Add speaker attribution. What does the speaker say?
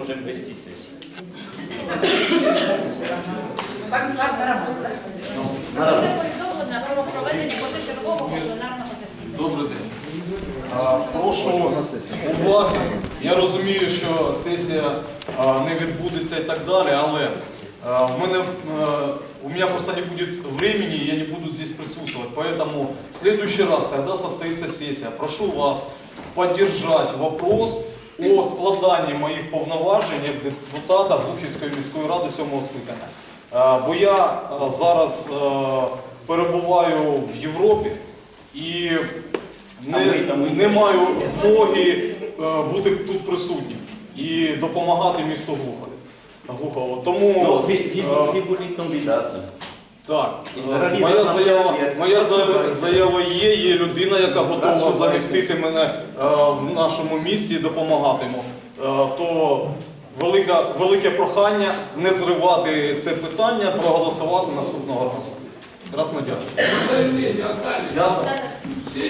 Speaker 1: Можемо вести?
Speaker 2: Буде повідомлено про проведення позачергового пленарного засідання.
Speaker 3: Добрий день. А, Прошу уваги. Я розумію, що сесія а, не відбудеться і так далі, але а, в мене, а, у меня просто не будет времени, и я не буду здесь присутствовать. Поэтому в следующий раз, когда состоится сессия, прошу вас поддержать вопрос о складанні моїх повноважень як депутата Бухівської міської ради сьомого скликання. Е, Бо я е, зараз е, перебуваю в Європі і не, не маю змоги бути тут присутнім і допомагати місту Глухові. Глухово. Тому Так, е, моя заява, моя заява, заява є, є людина, яка готова замістити мене е, в нашому місті і допомагати йому. Е, То велика, велике прохання не зривати це питання, проголосувати наступного разу. Раз на дякую.
Speaker 4: Заявление отдали.
Speaker 3: Я
Speaker 4: Все